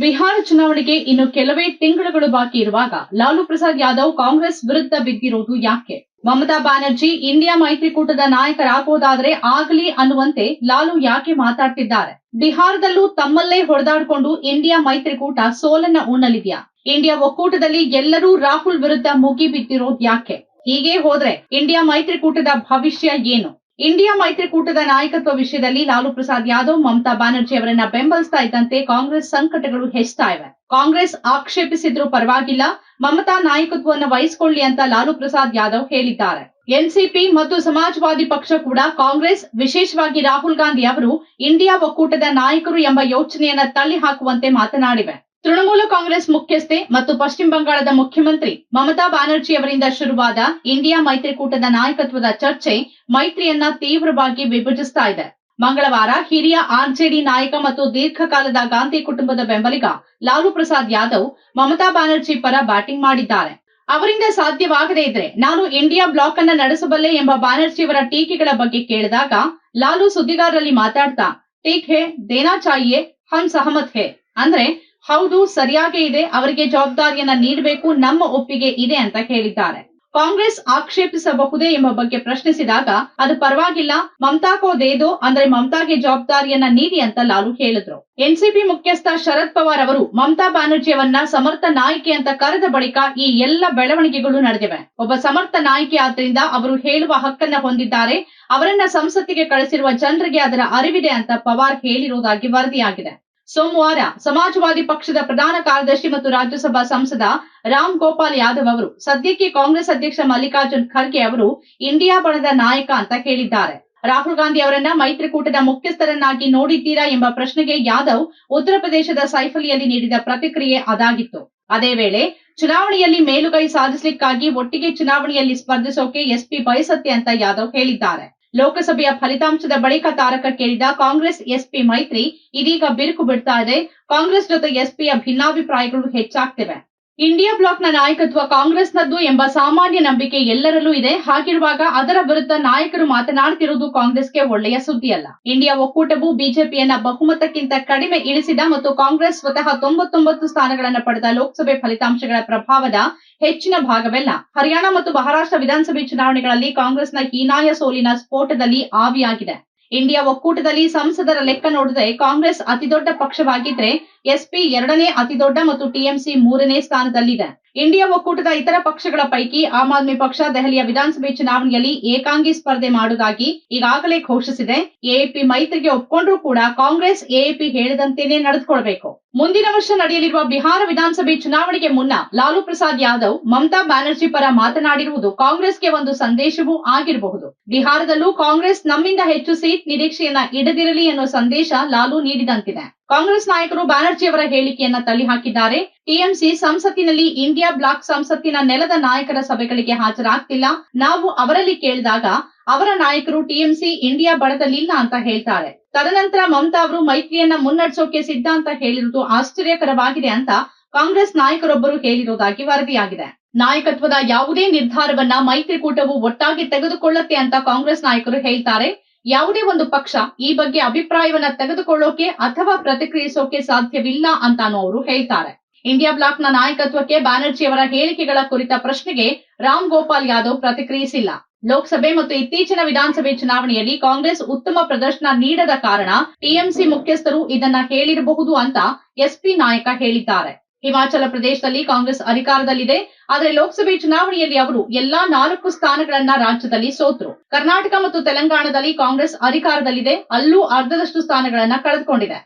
ಬಿಹಾರ ಚುನಾವಣೆಗೆ ಇನ್ನು ಕೆಲವೇ ತಿಂಗಳುಗಳು ಬಾಕಿ ಇರುವಾಗ ಲಾಲು ಪ್ರಸಾದ್ ಯಾದವ್ ಕಾಂಗ್ರೆಸ್ ವಿರುದ್ಧ ಬಿದ್ದಿರೋದು ಯಾಕೆ? ಮಮತಾ ಬ್ಯಾನರ್ಜಿ ಇಂಡಿಯಾ ಮೈತ್ರಿಕೂಟದ ನಾಯಕರಾಗೋದಾದ್ರೆ ಆಗಲಿ ಅನ್ನುವಂತೆ ಲಾಲು ಯಾಕೆ ಮಾತಾಡ್ತಿದ್ದಾರೆ? ಬಿಹಾರದಲ್ಲೂ ತಮ್ಮಲ್ಲೇ ಹೊಡೆದಾಡಿಕೊಂಡು ಇಂಡಿಯಾ ಮೈತ್ರಿಕೂಟ ಸೋಲನ್ನ ಉಣ್ಣಲಿದ್ಯಾ? ಇಂಡಿಯಾ ಒಕ್ಕೂಟದಲ್ಲಿ ಎಲ್ಲರೂ ರಾಹುಲ್ ವಿರುದ್ಧ ಮುಗಿ ಬಿದ್ದಿರೋದ್ ಯಾಕೆ? ಹೀಗೆ ಹೋದ್ರೆ ಇಂಡಿಯಾ ಮೈತ್ರಿಕೂಟದ ಭವಿಷ್ಯ ಏನು? ಇಂಡಿಯಾ ಮೈತ್ರಿಕೂಟದ ನಾಯಕತ್ವ ವಿಷಯದಲ್ಲಿ ಲಾಲು ಪ್ರಸಾದ್ ಯಾದವ್, ಮಮತಾ ಬ್ಯಾನರ್ಜಿ ಅವರನ್ನ ಬೆಂಬಲಿಸ್ತಾ ಇದ್ದಂತೆ ಕಾಂಗ್ರೆಸ್ ಸಂಕಟಗಳು ಹೆಚ್ಚುತ್ತಾ ಇವೆ. ಕಾಂಗ್ರೆಸ್ ಆಕ್ಷೇಪಿಸಿದ್ರು ಪರವಾಗಿಲ್ಲ, ಮಮತಾ ನಾಯಕತ್ವವನ್ನು ವಹಿಸಿಕೊಳ್ಳಿ ಅಂತ ಲಾಲು ಪ್ರಸಾದ್ ಯಾದವ್ ಹೇಳಿದ್ದಾರೆ. ಎನ್ಸಿಪಿ ಮತ್ತು ಸಮಾಜವಾದಿ ಪಕ್ಷ ಕೂಡ ಕಾಂಗ್ರೆಸ್, ವಿಶೇಷವಾಗಿ ರಾಹುಲ್ ಗಾಂಧಿ ಅವರು, ಇಂಡಿಯಾ ಒಕ್ಕೂಟದ ನಾಯಕರು ಎಂಬ ಯೋಚನೆಯನ್ನ ತಳ್ಳಿ ಹಾಕುವಂತೆ ಮಾತನಾಡಿವೆ. ತೃಣಮೂಲ ಕಾಂಗ್ರೆಸ್ ಮುಖ್ಯಸ್ಥೆ ಮತ್ತು ಪಶ್ಚಿಮ ಬಂಗಾಳದ ಮುಖ್ಯಮಂತ್ರಿ ಮಮತಾ ಬ್ಯಾನರ್ಜಿ ಅವರಿಂದ ಶುರುವಾದ ಇಂಡಿಯಾ ಮೈತ್ರಿಕೂಟದ ನಾಯಕತ್ವದ ಚರ್ಚೆ ಮೈತ್ರಿಯನ್ನ ತೀವ್ರವಾಗಿ ವಿಭಜಿಸ್ತಾ ಇದೆ. ಮಂಗಳವಾರ ಹಿರಿಯ ಆರ್ಜೆಡಿ ನಾಯಕ ಮತ್ತು ದೀರ್ಘಕಾಲದ ಗಾಂಧಿ ಕುಟುಂಬದ ಬೆಂಬಲಿಗ ಲಾಲು ಪ್ರಸಾದ್ ಯಾದವ್ ಮಮತಾ ಬ್ಯಾನರ್ಜಿ ಪರ ಬ್ಯಾಟಿಂಗ್ ಮಾಡಿದ್ದಾರೆ. ಅವರಿಂದ ಸಾಧ್ಯವಾಗದೇ ಇದ್ರೆ ನಾನು ಇಂಡಿಯಾ ಬ್ಲಾಕ್ ಅನ್ನ ನಡೆಸಬಲ್ಲೆ ಎಂಬ ಬ್ಯಾನರ್ಜಿ ಅವರ ಟೀಕೆಗಳ ಬಗ್ಗೆ ಕೇಳಿದಾಗ ಲಾಲು ಸುದ್ದಿಗಾರರಲ್ಲಿ ಮಾತಾಡ್ತಾ, ಟೀಕ್ ಹೇ, ದೇನಾ ಚಾಯಿಯೇ, ಹಮ್ ಸಹಮತ್ ಹೇ. ಅಂದ್ರೆ ಹೌದು, ಸರಿಯಾಗೇ ಇದೆ. ಅವರಿಗೆ ಜವಾಬ್ದಾರಿಯನ್ನ ನೀಡಬೇಕು, ನಮ್ಮ ಒಪ್ಪಿಗೆ ಇದೆ ಅಂತ ಹೇಳಿದ್ದಾರೆ. ಕಾಂಗ್ರೆಸ್ ಆಕ್ಷೇಪಿಸಬಹುದೇ ಎಂಬ ಬಗ್ಗೆ ಪ್ರಶ್ನಿಸಿದಾಗ, ಅದು ಪರವಾಗಿಲ್ಲ. ಮಮತಾ ಕೋ ದೇದೋ, ಅಂದ್ರೆ ಮಮತಾಗೆ ಜವಾಬ್ದಾರಿಯನ್ನ ನೀಡಿ ಅಂತ ಲಾಲು ಹೇಳಿದ್ರು. ಎನ್ಸಿಪಿ ಮುಖ್ಯಸ್ಥ ಶರದ್ ಪವಾರ್ ಅವರು, ಮಮತಾ ಬ್ಯಾನರ್ಜಿಯವನ್ನ ಸಮರ್ಥ ನಾಯಕಿ ಅಂತ ಕರೆದ ಬಳಿಕ ಈ ಎಲ್ಲ ಬೆಳವಣಿಗೆಗಳು ನಡೆದಿವೆ. ಒಬ್ಬ ಸಮರ್ಥ ನಾಯಕಿ ಆದ್ರಿಂದ ಅವರು ಹೇಳುವ ಹಕ್ಕನ್ನ ಹೊಂದಿದ್ದಾರೆ. ಅವರನ್ನ ಸಂಸತ್ತಿಗೆ ಕಳಿಸಿರುವ ಜನರಿಗೆ ಅದರ ಅರಿವಿದೆ ಅಂತ ಪವಾರ್ ಹೇಳಿರುವುದಾಗಿ ವರದಿಯಾಗಿದೆ. ಸೋಮವಾರ ಸಮಾಜವಾದಿ ಪಕ್ಷದ ಪ್ರಧಾನ ಕಾರ್ಯದರ್ಶಿ ಮತ್ತು ರಾಜ್ಯಸಭಾ ಸಂಸದ ರಾಮ್ ಗೋಪಾಲ್ ಯಾದವ್ ಅವರು, ಸದ್ಯಕ್ಕೆ ಕಾಂಗ್ರೆಸ್ ಅಧ್ಯಕ್ಷ ಮಲ್ಲಿಕಾರ್ಜುನ್ ಖರ್ಗೆ ಅವರು ಇಂಡಿಯಾ ಬಣದ ನಾಯಕ ಅಂತ ಕೇಳಿದ್ದಾರೆ. ರಾಹುಲ್ ಗಾಂಧಿ ಅವರನ್ನ ಮೈತ್ರಿಕೂಟದ ಮುಖ್ಯಸ್ಥರನ್ನಾಗಿ ನೋಡಿದ್ದೀರಾ ಎಂಬ ಪ್ರಶ್ನೆಗೆ ಯಾದವ್ ಉತ್ತರ ಪ್ರದೇಶದ ಸೈಫಲಿಯಲ್ಲಿ ನೀಡಿದ ಪ್ರತಿಕ್ರಿಯೆ ಅದಾಗಿತ್ತು. ಅದೇ ವೇಳೆ, ಚುನಾವಣೆಯಲ್ಲಿ ಮೇಲುಗೈ ಸಾಧಿಸಲಿಕ್ಕಾಗಿ ಒಟ್ಟಿಗೆ ಚುನಾವಣೆಯಲ್ಲಿ ಸ್ಪರ್ಧಿಸೋಕೆ ಎಸ್ಪಿ ಬಯಸತ್ತೆ ಅಂತ ಯಾದವ್ ಹೇಳಿದ್ದಾರೆ. ಲೋಕಸಭೆಯ ಫಲಿತಾಂಶದ ಬಳಿಕ ತಾರಕಕ್ಕೇರಿದ ಕಾಂಗ್ರೆಸ್ ಎಸ್ಪಿ ಮೈತ್ರಿ ಇದೀಗ ಬಿರುಕು ಬಿಡ್ತಾ ಇದೆ. ಕಾಂಗ್ರೆಸ್ ಜೊತೆ ಎಸ್ಪಿಯ ಭಿನ್ನಾಭಿಪ್ರಾಯಗಳು ಹೆಚ್ಚಾಗ್ತಿವೆ. ಇಂಡಿಯಾ ಬ್ಲಾಕ್ನ ನಾಯಕತ್ವ ಕಾಂಗ್ರೆಸ್ನದ್ದು ಎಂಬ ಸಾಮಾನ್ಯ ನಂಬಿಕೆ ಎಲ್ಲರಲ್ಲೂ ಇದೆ. ಹಾಗಿರುವಾಗ ಅದರ ವಿರುದ್ಧ ನಾಯಕರು ಮಾತನಾಡುತ್ತಿರುವುದು ಕಾಂಗ್ರೆಸ್ಗೆ ಒಳ್ಳೆಯ ಸುದ್ದಿಯಲ್ಲ. ಇಂಡಿಯಾ ಒಕ್ಕೂಟವು ಬಿಜೆಪಿಯನ್ನ ಬಹುಮತಕ್ಕಿಂತ ಕಡಿಮೆ ಇಳಿಸಿದ ಮತ್ತು ಕಾಂಗ್ರೆಸ್ ಸ್ವತಃ ತೊಂಬತ್ತೊಂಬತ್ತು ಸ್ಥಾನಗಳನ್ನು ಪಡೆದ ಲೋಕಸಭೆ ಫಲಿತಾಂಶಗಳ ಪ್ರಭಾವದ ಹೆಚ್ಚಿನ ಭಾಗವೆಲ್ಲ. ಹರಿಯಾಣ ಮತ್ತು ಮಹಾರಾಷ್ಟ್ರ ವಿಧಾನಸಭೆ ಚುನಾವಣೆಗಳಲ್ಲಿ ಕಾಂಗ್ರೆಸ್ನ ಹೀನಾಯ ಸೋಲಿನ ಸ್ಫೋಟದಲ್ಲಿ ಆವಿಯಾಗಿದೆ. ಇಂಡಿಯಾ ಒಕ್ಕೂಟದಲ್ಲಿ ಸಂಸದರ ಲೆಕ್ಕ ನೋಡಿದ್ರೆ ಕಾಂಗ್ರೆಸ್ ಅತಿದೊಡ್ಡ ಪಕ್ಷವಾಗಿದ್ರೆ ಎಸ್ಪಿ ಎರಡನೇ ಅತಿದೊಡ್ಡ ಮತ್ತು ಟಿಎಂಸಿ ಮೂರನೇ ಸ್ಥಾನದಲ್ಲಿದೆ. ಇಂಡಿಯಾ ಒಕ್ಕೂಟದ ಇತರ ಪಕ್ಷಗಳ ಪೈಕಿ ಆಮ್ ಆದ್ಮಿ ಪಕ್ಷ ದೆಹಲಿಯ ವಿಧಾನಸಭೆ ಚುನಾವಣೆಯಲ್ಲಿ ಏಕಾಂಗಿ ಸ್ಪರ್ಧೆ ಮಾಡುವುದಾಗಿ ಈಗಾಗಲೇ ಘೋಷಿಸಿದೆ. ಎಎಪಿ ಮೈತ್ರಿಗೆ ಒಪ್ಕೊಂಡ್ರೂ ಕೂಡ ಕಾಂಗ್ರೆಸ್ ಎಎಪಿ ಹೇಳಿದಂತೆಯೇ ನಡೆದುಕೊಳ್ಬೇಕು. ಮುಂದಿನ ವರ್ಷ ನಡೆಯಲಿರುವ ಬಿಹಾರ ವಿಧಾನಸಭೆ ಚುನಾವಣೆಗೆ ಮುನ್ನ ಲಾಲು ಪ್ರಸಾದ್ ಯಾದವ್ ಮಮತಾ ಬ್ಯಾನರ್ಜಿ ಪರ ಮಾತನಾಡಿರುವುದು ಕಾಂಗ್ರೆಸ್ಗೆ ಒಂದು ಸಂದೇಶವೂ ಆಗಿರಬಹುದು. ಬಿಹಾರದಲ್ಲೂ ಕಾಂಗ್ರೆಸ್ ನಮ್ಮಿಂದ ಹೆಚ್ಚು ಸೀಟ್ ನಿರೀಕ್ಷೆಯನ್ನ ಇಡದಿರಲಿ ಎನ್ನುವ ಸಂದೇಶ ಲಾಲು ನೀಡಿದಂತಿದೆ. ಕಾಂಗ್ರೆಸ್ ನಾಯಕರು ಬ್ಯಾನರ್ಜಿ ಅವರ ಹೇಳಿಕೆಯನ್ನ ತಳ್ಳಿ ಹಾಕಿದ್ದಾರೆ ಟಿಎಂಸಿ ಸಂಸತ್ತಿನಲ್ಲಿ ಇಂಡಿಯಾ ಬ್ಲಾಕ್ ಸಂಸತ್ತಿನ ನೆಲದ ನಾಯಕರ ಸಭೆಗಳಿಗೆ ಹಾಜರಾಗ್ತಿಲ್ಲ. ನಾವು ಅವರಲ್ಲಿ ಕೇಳಿದಾಗ ಅವರ ನಾಯಕರು ಟಿಎಂಸಿ ಇಂಡಿಯಾ ಬಣದಲ್ಲಿಲ್ಲ ಅಂತ ಹೇಳ್ತಾರೆ. ತದನಂತರ ಮಮತಾ ಅವರು ಮೈತ್ರಿಯನ್ನ ಮುನ್ನಡೆಸೋಕೆ ಸಿದ್ಧ ಅಂತ ಹೇಳಿರುವುದು ಆಶ್ಚರ್ಯಕರವಾಗಿದೆ ಅಂತ ಕಾಂಗ್ರೆಸ್ ನಾಯಕರೊಬ್ಬರು ಹೇಳಿರುವುದಾಗಿ ವರದಿಯಾಗಿದೆ. ನಾಯಕತ್ವದ ಯಾವುದೇ ನಿರ್ಧಾರವನ್ನ ಮೈತ್ರಿಕೂಟವು ಒಟ್ಟಾಗಿ ತೆಗೆದುಕೊಳ್ಳುತ್ತೆ ಅಂತ ಕಾಂಗ್ರೆಸ್ ನಾಯಕರು ಹೇಳ್ತಾರೆ. ಯಾವುದೇ ಒಂದು ಪಕ್ಷ ಈ ಬಗ್ಗೆ ಅಭಿಪ್ರಾಯವನ್ನ ತೆಗೆದುಕೊಳ್ಳೋಕೆ ಅಥವಾ ಪ್ರತಿಕ್ರಿಯಿಸೋಕೆ ಸಾಧ್ಯವಿಲ್ಲ ಅಂತಾನು ಅವರು ಹೇಳ್ತಾರೆ. ಇಂಡಿಯಾ ಬ್ಲಾಕ್ನ ನಾಯಕತ್ವಕ್ಕೆ ಬ್ಯಾನರ್ಜಿ ಅವರ ಹೇಳಿಕೆಗಳ ಕುರಿತ ಪ್ರಶ್ನೆಗೆ ರಾಮ್ ಗೋಪಾಲ್ ಯಾದವ್ ಪ್ರತಿಕ್ರಿಯಿಸಿಲ್ಲ. ಲೋಕಸಭೆ ಮತ್ತು ಇತ್ತೀಚಿನ ವಿಧಾನಸಭೆ ಚುನಾವಣೆಯಲ್ಲಿ ಕಾಂಗ್ರೆಸ್ ಉತ್ತಮ ಪ್ರದರ್ಶನ ನೀಡದ ಕಾರಣ ಟಿಎಂಸಿ ಮುಖ್ಯಸ್ಥರು ಇದನ್ನ ಹೇಳಿರಬಹುದು ಅಂತ ಎಸ್ಪಿ ನಾಯಕ ಹೇಳಿದ್ದಾರೆ. ಹಿಮಾಚಲ ಪ್ರದೇಶದಲ್ಲಿ ಕಾಂಗ್ರೆಸ್ ಅಧಿಕಾರದಲ್ಲಿದೆ. ಆದರೆ ಲೋಕಸಭೆ ಚುನಾವಣೆಯಲ್ಲಿ ಅವರು ಎಲ್ಲಾ ನಾಲ್ಕು ಸ್ಥಾನಗಳನ್ನ ರಾಜ್ಯದಲ್ಲಿ ಸೋತರು. ಕರ್ನಾಟಕ ಮತ್ತು ತೆಲಂಗಾಣದಲ್ಲಿ ಕಾಂಗ್ರೆಸ್ ಅಧಿಕಾರದಲ್ಲಿದೆ. ಅಲ್ಲೂ ಅರ್ಧದಷ್ಟು ಸ್ಥಾನಗಳನ್ನ ಕಳೆದುಕೊಂಡಿದೆ.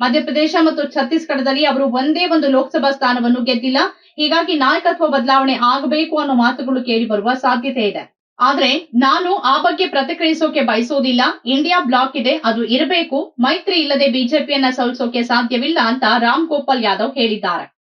ಮಧ್ಯಪ್ರದೇಶ ಮತ್ತು ಛತ್ತೀಸ್ಗಢದಲ್ಲಿ ಅವರು ಒಂದೇ ಒಂದು ಲೋಕಸಭಾ ಸ್ಥಾನವನ್ನು ಗೆದ್ದಿಲ್ಲ. ಹೀಗಾಗಿ ನಾಯಕತ್ವ ಬದಲಾವಣೆ ಆಗಬೇಕು ಅನ್ನೋ ಮಾತುಗಳು ಕೇಳಿಬರುವ ಸಾಧ್ಯತೆ ಇದೆ. ಆದ್ರೆ ನಾನು ಆ ಬಗ್ಗೆ ಪ್ರತಿಕ್ರಿಯಿಸೋಕೆ ಬಯಸೋದಿಲ್ಲ. ಇಂಡಿಯಾ ಬ್ಲಾಕ್ ಇದೆ, ಅದು ಇರಬೇಕು. ಮೈತ್ರಿ ಇಲ್ಲದೆ ಬಿಜೆಪಿಯನ್ನ ಸೋಲಿಸೋಕೆ ಸಾಧ್ಯವಿಲ್ಲ ಅಂತ ರಾಮ್ ಗೋಪಾಲ್ ಯಾದವ್ ಹೇಳಿದ್ದಾರೆ.